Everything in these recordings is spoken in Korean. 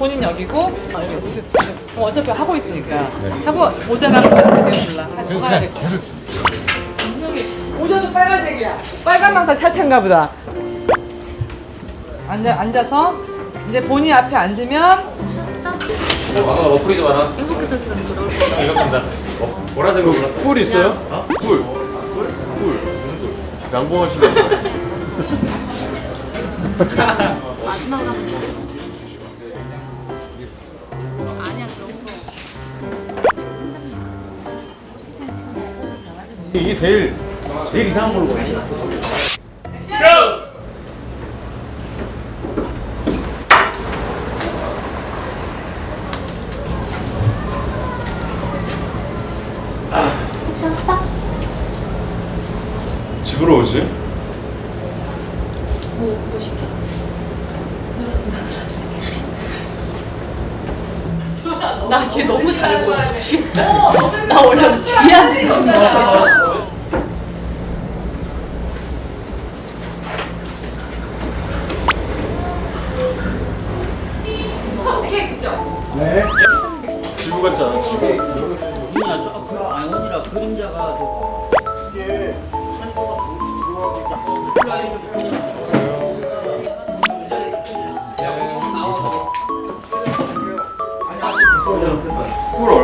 본인 여기고 어. 어, 어차피 하고 있으니까 하고 모자랑 마스크 내고 골라 한두 하나 됐고 분명히 모자도 빨간색이야 빨간 망사 차차인가 보다 앉아, 앉아서 이제 본인 앞에 앉으면 아까 어플이지 마라. 행복했던 시간 들어. 이거 간다. 보라색으로 골랐다. 꿀 있어요? 꿀. 꿀? 꿀. 무슨 꿀? 양봉하시는 거. 마지막으로 한번 얘기해. 이게 제일 제일 이상한 걸로 보여요. 푹 쉬었어? 집으로 오지? 뭐, 뭐 시켜? 나얘 너무 잘 보여 지금 나 원래 뒤에 앉아서 있는 거야 그죠? 네. 지구 같지 않아, 지구. 아니야, 저 그, 아니 원이라 그림자가 이게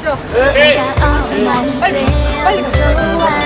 됐죠? 빨리 빨리. 좋아